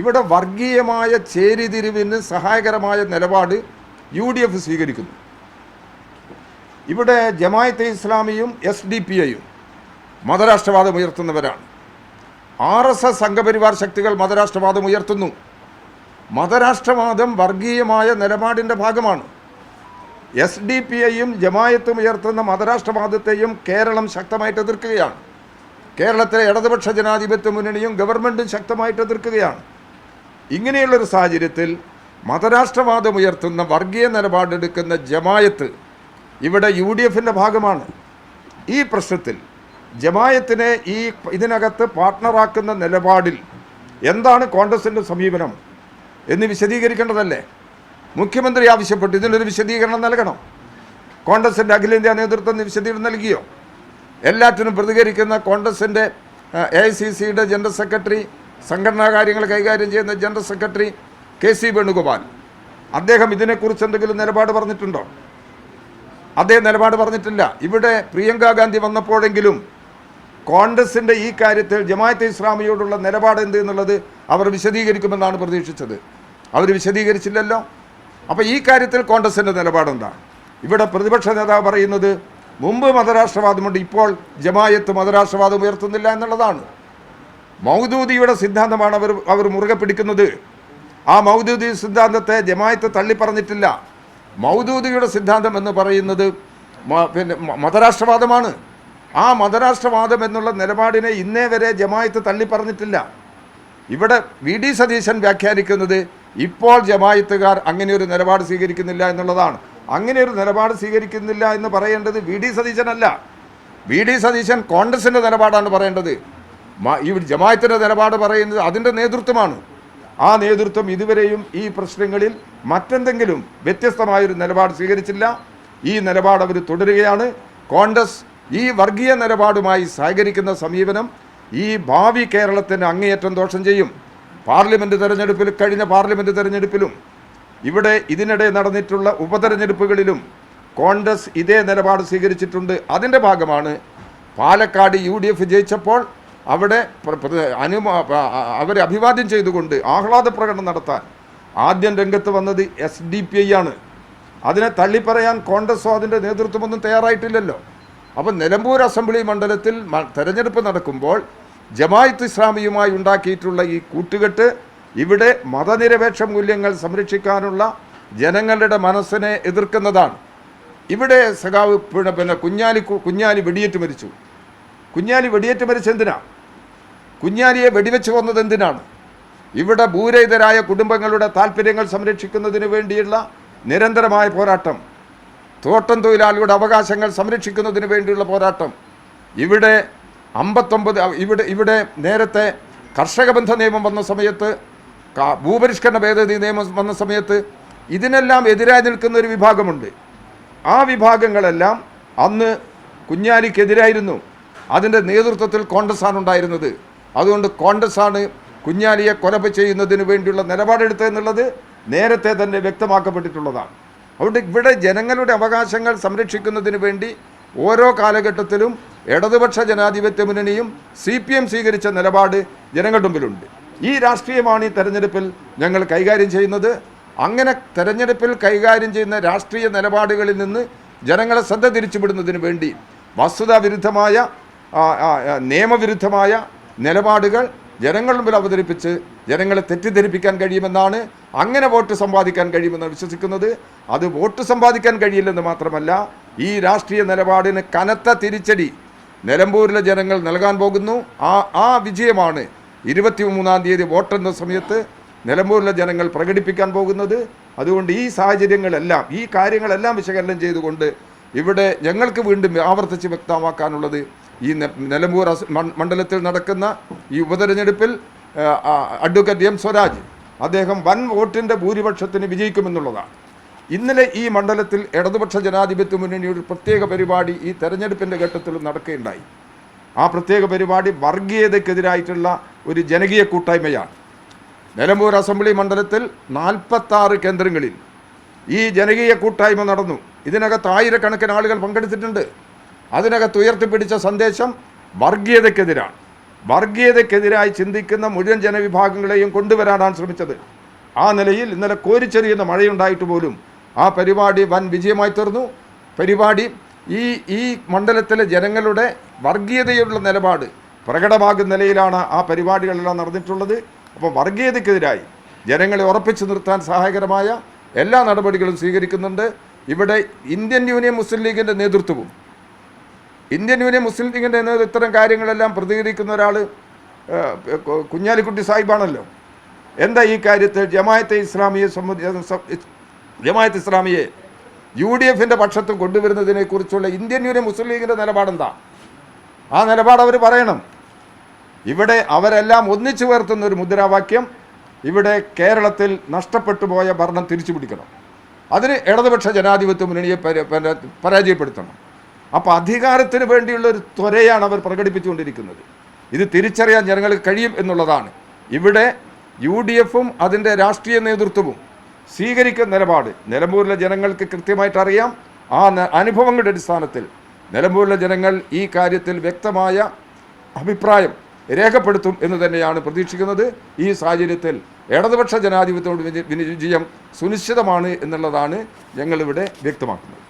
ഇവിടെ വർഗീയമായ ചേരിതിരിവിന് സഹായകരമായ നിലപാട് യു ഡി എഫ് സ്വീകരിക്കുന്നു. ഇവിടെ ജമായത്തെ ഇസ്ലാമിയും എസ് ഡി പി ഐയും മതരാഷ്ട്രവാദം ഉയർത്തുന്നവരാണ്. ആർ എസ് എസ് സംഘപരിവാർ ശക്തികൾ മതരാഷ്ട്രവാദം ഉയർത്തുന്നു. മതരാഷ്ട്രവാദം വർഗീയമായ നിലപാടിന്റെ ഭാഗമാണ്. എസ് ഡി പി ഐയും ജമായത്തും ഉയർത്തുന്ന മതരാഷ്ട്രവാദത്തെയും കേരളം ശക്തമായിട്ട് എതിർക്കുകയാണ്. കേരളത്തിലെ ഇടതുപക്ഷ ജനാധിപത്യ മുന്നണിയും ഗവൺമെന്റും ശക്തമായിട്ട് എതിർക്കുകയാണ്. ഇങ്ങനെയുള്ളൊരു സാഹചര്യത്തിൽ മതരാഷ്ട്രവാദം ഉയർത്തുന്ന വർഗീയ നിലപാടെടുക്കുന്ന ജമായത്ത് ഇവിടെ യു ഡി എഫിന്റെ ഭാഗമാണ്. ഈ പ്രശ്നത്തിൽ ജമായത്തിനെ ഈ ഇതിനകത്ത് പാർട്ട്ണറാക്കുന്ന നിലപാടിൽ എന്താണ് കോൺഗ്രസിന്റെ സമീപനം എന്ന് വിശദീകരിക്കേണ്ടതല്ലേ? മുഖ്യമന്ത്രി ആവശ്യപ്പെട്ടു ഇതിനൊരു വിശദീകരണം നൽകണം. കോൺഗ്രസിന്റെ അഖിലേന്ത്യാ നേതൃത്വം വിശദീകരണം നൽകിയോ? എല്ലാറ്റിനും പ്രതികരിക്കുന്ന കോൺഗ്രസിന്റെ എ ഐ സി സിയുടെ ജനറൽ സെക്രട്ടറി സംഘടനാ കാര്യങ്ങൾ കൈകാര്യം ചെയ്യുന്ന general secretary K C Venugopal. അദ്ദേഹം ഇതിനെക്കുറിച്ച് എന്തെങ്കിലും നിലപാട് പറഞ്ഞിട്ടുണ്ടോ? അദ്ദേഹം നിലപാട് പറഞ്ഞിട്ടില്ല. ഇവിടെ പ്രിയങ്ക ഗാന്ധി വന്നപ്പോഴെങ്കിലും കോൺഗ്രസിന്റെ ഈ കാര്യത്തിൽ ജമായത്ത് ഇസ്ലാമിയോടുള്ള നിലപാട് എന്ത് എന്നുള്ളത് അവർ വിശദീകരിക്കുമെന്നാണ് പ്രതീക്ഷിച്ചത്. അവർ വിശദീകരിച്ചില്ലല്ലോ. അപ്പോൾ ഈ കാര്യത്തിൽ കോൺഗ്രസിന്റെ നിലപാടെന്താ? ഇവിടെ പ്രതിപക്ഷ നേതാവ് പറയുന്നത് മുമ്പ് മതരാഷ്ട്രവാദമുണ്ട് ഇപ്പോൾ ജമായത്ത് മതരാഷ്ട്രവാദം ഉയർത്തുന്നില്ല എന്നുള്ളതാണ്. മൗദൂദിയുടെ സിദ്ധാന്തമാണ് അവർ അവർ മുറുകെ പിടിക്കുന്നത്. ആ മൗദൂദി സിദ്ധാന്തത്തെ ജമായത്ത് തള്ളിപ്പറഞ്ഞിട്ടില്ല. മൗദൂദിയുടെ സിദ്ധാന്തം എന്ന് പറയുന്നത് പിന്നെ മതരാഷ്ട്രവാദമാണ്. ആ മതരാഷ്ട്രവാദം എന്നുള്ള നിലപാടിനെ ഇന്നേ വരെ ജമായത്ത് തള്ളിപ്പറഞ്ഞിട്ടില്ല. ഇവിടെ വി ഡി സതീശൻ വ്യാഖ്യാനിക്കുന്നത് ഇപ്പോൾ ജമായത്തുകാർ അങ്ങനെ ഒരു നിലപാട് സ്വീകരിക്കുന്നില്ല എന്നുള്ളതാണ്. അങ്ങനെ ഒരു നിലപാട് സ്വീകരിക്കുന്നില്ല എന്ന് പറയേണ്ടത് വി ഡി സതീശനല്ല. വി ഡി സതീശൻ കോൺഗ്രസിന്റെ നിലപാടാണ് പറയേണ്ടത്. ഈ ജമായത്തിന്റെ നിലപാട് പറയുന്നത് അതിന്റെ നേതൃത്വമാണ്. ആ നേതൃത്വം ഇതുവരെയും ഈ പ്രശ്നങ്ങളിൽ മറ്റെന്തെങ്കിലും വ്യത്യസ്തമായൊരു നിലപാട് സ്വീകരിച്ചില്ല. ഈ നിലപാട് അവർ തുടരുകയാണ്. കോൺഗ്രസ് ഈ വർഗീയ നിലപാടുമായി സഹകരിക്കുന്ന സമീപനം ഈ ഭാവി കേരളത്തിന് അങ്ങേയറ്റം ദോഷം ചെയ്യും. പാർലമെന്റ് തെരഞ്ഞെടുപ്പിൽ കഴിഞ്ഞ പാർലമെന്റ് തെരഞ്ഞെടുപ്പിലും ഇവിടെ ഇതിനിടെ നടന്നിട്ടുള്ള ഉപതെരഞ്ഞെടുപ്പുകളിലും കോൺഗ്രസ് ഇതേ നിലപാട് സ്വീകരിച്ചിട്ടുണ്ട്. അതിന്റെ ഭാഗമാണ് പാലക്കാട് യു ഡി എഫ് ജയിച്ചപ്പോൾ അവിടെ ആ- അവരെ അഭിവാദ്യം ചെയ്തുകൊണ്ട് ആഹ്ലാദ പ്രകടനം നടത്താൻ ആദ്യം രംഗത്ത് വന്നത് എസ് ഡി പി ഐ ആണ്. അതിനെ തള്ളിപ്പറയാൻ കോൺഗ്രസോ അതിന്റെ നേതൃത്വമൊന്നും തയ്യാറായിട്ടില്ലല്ലോ. അപ്പം നിലമ്പൂർ അസംബ്ലി മണ്ഡലത്തിൽ തെരഞ്ഞെടുപ്പ് നടക്കുമ്പോൾ ജമായത്ത് ഇസ്ലാമിയുമായി ഉണ്ടാക്കിയിട്ടുള്ള ഈ കൂട്ടുകെട്ട് ഇവിടെ മതനിരപേക്ഷ മൂല്യങ്ങൾ സംരക്ഷിക്കാനുള്ള ജനങ്ങളുടെ മനസ്സിനെ എതിർക്കുന്നതാണ്. ഇവിടെ സഖാവ് പിന്നെ കുഞ്ഞാലി കുഞ്ഞാലി വെടിയേറ്റ് മരിച്ചു. കുഞ്ഞാലി വെടിയേറ്റ് മരിച്ച എന്തിനാ കുഞ്ഞാലിയെ വെടിവെച്ച് കൊന്നത് എന്തിനാണ്? ഇവിടെ ഭൂരഹിതരായ കുടുംബങ്ങളുടെ താല്പര്യങ്ങൾ സംരക്ഷിക്കുന്നതിന് വേണ്ടിയുള്ള നിരന്തരമായ പോരാട്ടം. തോട്ടം തൊഴിലാളിയുടെ അവകാശങ്ങൾ സംരക്ഷിക്കുന്നതിന് വേണ്ടിയുള്ള പോരാട്ടം. ഇവിടെ അമ്പത്തൊമ്പത് ഇവിടെ ഇവിടെ നേരത്തെ കർഷക ബന്ധ നിയമം വന്ന സമയത്ത് ഭൂപരിഷ്കരണ ഭേദഗതി നിയമം വന്ന സമയത്ത് ഇതിനെല്ലാം എതിരായി നിൽക്കുന്ന ഒരു വിഭാഗമുണ്ട്. ആ വിഭാഗങ്ങളെല്ലാം അന്ന് കുഞ്ഞാലിക്കെതിരായിരുന്നു. അതിന്റെ നേതൃത്വത്തിൽ കോൺഗ്രസ്സാണ് ഉണ്ടായിരുന്നത്. അതുകൊണ്ട് കോൺഗ്രസ്സാണ് കുഞ്ഞാലിയെ കൊലപ ചെയ്യുന്നതിന് വേണ്ടിയുള്ള നിലപാടെടുത്തതെന്നുള്ളത് നേരത്തെ തന്നെ വ്യക്തമാക്കപ്പെട്ടിട്ടുള്ളതാണ്. അതുകൊണ്ട് ഇവിടെ ജനങ്ങളുടെ അവകാശങ്ങൾ സംരക്ഷിക്കുന്നതിന് വേണ്ടി ഓരോ കാലഘട്ടത്തിലും ഇടതുപക്ഷ ജനാധിപത്യ മുന്നണിയും സി പി എം സ്വീകരിച്ച നിലപാട് ജനങ്ങളുടെ മുമ്പിലുണ്ട്. ഈ രാഷ്ട്രീയമാണ് ഈ തെരഞ്ഞെടുപ്പിൽ ഞങ്ങൾ കൈകാര്യം ചെയ്യുന്നത്. അങ്ങനെ തെരഞ്ഞെടുപ്പിൽ കൈകാര്യം ചെയ്യുന്ന രാഷ്ട്രീയ നിലപാടുകളിൽ നിന്ന് ജനങ്ങളെ ശ്രദ്ധ തിരിച്ചുവിടുന്നതിന് വേണ്ടി വസ്തുതാവിരുദ്ധമായ നിയമവിരുദ്ധമായ നിലപാടുകൾ ജനങ്ങളുടെ മുമ്പിൽ അവതരിപ്പിച്ച് ജനങ്ങളെ തെറ്റിദ്ധരിപ്പിക്കാൻ കഴിയുമെന്നാണ് അങ്ങനെ വോട്ട് സമ്പാദിക്കാൻ കഴിയുമെന്ന് വിശ്വസിക്കുന്നത്. അത് വോട്ട് സമ്പാദിക്കാൻ കഴിയില്ലെന്ന് മാത്രമല്ല ഈ രാഷ്ട്രീയ നിലപാടിന് കനത്ത തിരിച്ചടി നിലമ്പൂരിലെ ജനങ്ങൾ നൽകാൻ പോകുന്നു. ആ ആ വിജയമാണ് ഇരുപത്തി മൂന്നാം തീയതി വോട്ടെന്ന സമയത്ത് നിലമ്പൂരിലെ ജനങ്ങൾ പ്രകടിപ്പിക്കാൻ പോകുന്നത്. അതുകൊണ്ട് ഈ സാഹചര്യങ്ങളെല്ലാം ഈ കാര്യങ്ങളെല്ലാം വിശകലനം ചെയ്തുകൊണ്ട് ഇവിടെ ഞങ്ങൾക്ക് വീണ്ടും ആവർത്തിച്ച് വ്യക്തമാക്കാനുള്ളത് ഈ നിലമ്പൂർ മണ്ഡലത്തിൽ നടക്കുന്ന ഈ ഉപതെരഞ്ഞെടുപ്പിൽ അഡ്വക്കേറ്റ് എം സ്വരാജ് അദ്ദേഹം വൻ വോട്ടിന്റെ ഭൂരിപക്ഷത്തിന് വിജയിക്കുമെന്നുള്ളതാണ്. ഇന്നലെ ഈ മണ്ഡലത്തിൽ ഇടതുപക്ഷ ജനാധിപത്യ മുന്നണി ഒരു പ്രത്യേക പരിപാടി ഈ തെരഞ്ഞെടുപ്പിന്റെ ഘട്ടത്തിൽ നടക്കുകയുണ്ടായി. ആ പ്രത്യേക പരിപാടി വർഗീയതയ്ക്കെതിരായിട്ടുള്ള ഒരു ജനകീയ കൂട്ടായ്മയാണ്. നിലമ്പൂർ അസംബ്ലി മണ്ഡലത്തിൽ നാൽപ്പത്താറ് കേന്ദ്രങ്ങളിൽ ഈ ജനകീയ കൂട്ടായ്മ നടന്നു. ഇതിനകത്ത് ആയിരക്കണക്കിന് ആളുകൾ പങ്കെടുത്തിട്ടുണ്ട്. അതിനകത്ത് ഉയർത്തിപ്പിടിച്ച സന്ദേശം വർഗീയതയ്ക്കെതിരാണ്. വർഗീയതയ്ക്കെതിരായി ചിന്തിക്കുന്ന മുഴുവൻ ജനവിഭാഗങ്ങളെയും കൊണ്ടുവരാനാണ് ശ്രമിച്ചത്. ആ നിലയിൽ ഇന്നലെ കോരിച്ചെറിയുന്ന മഴയുണ്ടായിട്ട് പോലും ആ പരിപാടി വൻ വിജയമായി തീർന്നു. പരിപാടി ഈ ഈ മണ്ഡലത്തിലെ ജനങ്ങളുടെ വർഗീയതയുള്ള നിലപാട് പ്രകടമാകുന്ന നിലയിലാണ് ആ പരിപാടികളെല്ലാം നടന്നിട്ടുള്ളത്. അപ്പോൾ വർഗീയതയ്ക്കെതിരായി ജനങ്ങളെ ഉറപ്പിച്ചു നിർത്താൻ സഹായകരമായ എല്ലാ നടപടികളും സ്വീകരിക്കുന്നുണ്ട്. ഇവിടെ ഇന്ത്യൻ യൂണിയൻ മുസ്ലിം ലീഗിന്റെ നേതൃത്വവും ഇന്ത്യൻ യൂണിയൻ മുസ്ലിം ലീഗിന്റെ നേതൃത്വം ഇത്തരം കാര്യങ്ങളെല്ലാം പ്രതികരിക്കുന്ന ഒരാൾ കുഞ്ഞാലിക്കുട്ടി സാഹിബാണല്ലോ. എന്താ ഈ കാര്യത്തിൽ ജമായത്തെ ഇസ്ലാമിയെ സംബന്ധിച്ച് ജമായത്ത് ഇസ്ലാമിയെ യു ഡി എഫിന്റെ പക്ഷത്തും കൊണ്ടുവരുന്നതിനെക്കുറിച്ചുള്ള ഇന്ത്യൻ യൂണിയൻ മുസ്ലിം ലീഗിന്റെ നിലപാടെന്താ? ആ നിലപാട് അവർ പറയണം. ഇവിടെ അവരെല്ലാം ഒന്നിച്ചു ഉയർത്തുന്ന ഒരു മുദ്രാവാക്യം ഇവിടെ കേരളത്തിൽ നഷ്ടപ്പെട്ടു പോയ ഭരണം തിരിച്ചു പിടിക്കണം അതിന് ഇടതുപക്ഷ ജനാധിപത്യ മുന്നണിയെ പര- പര- പരാജയപ്പെടുത്തണം. അപ്പോൾ അധികാരത്തിന് വേണ്ടിയുള്ള ഒരു ത്വരയാണ് അവർ പ്രകടിപ്പിച്ചുകൊണ്ടിരിക്കുന്നത്. ഇത് തിരിച്ചറിയാൻ ജനങ്ങൾക്ക് കഴിയും എന്നുള്ളതാണ്. ഇവിടെ യു ഡി എഫും അതിന്റെ രാഷ്ട്രീയ നേതൃത്വവും സ്വീകരിക്കുന്ന നിലപാട് നിലമ്പൂരിലെ ജനങ്ങൾക്ക് കൃത്യമായിട്ട് അറിയാം. ആ അനുഭവങ്ങളുടെ അടിസ്ഥാനത്തിൽ നിലമ്പൂരിലെ ജനങ്ങൾ ഈ കാര്യത്തിൽ വ്യക്തമായ അഭിപ്രായം രേഖപ്പെടുത്തും എന്ന് തന്നെയാണ് പ്രതീക്ഷിക്കുന്നത്. ഈ സാഹചര്യത്തിൽ ഇടതുപക്ഷ ജനാധിപത്യത്തോട് വിജ- വിജയം സുനിശ്ചിതമാണ് എന്നുള്ളതാണ് ഞങ്ങളിവിടെ വ്യക്തമാക്കുന്നത്.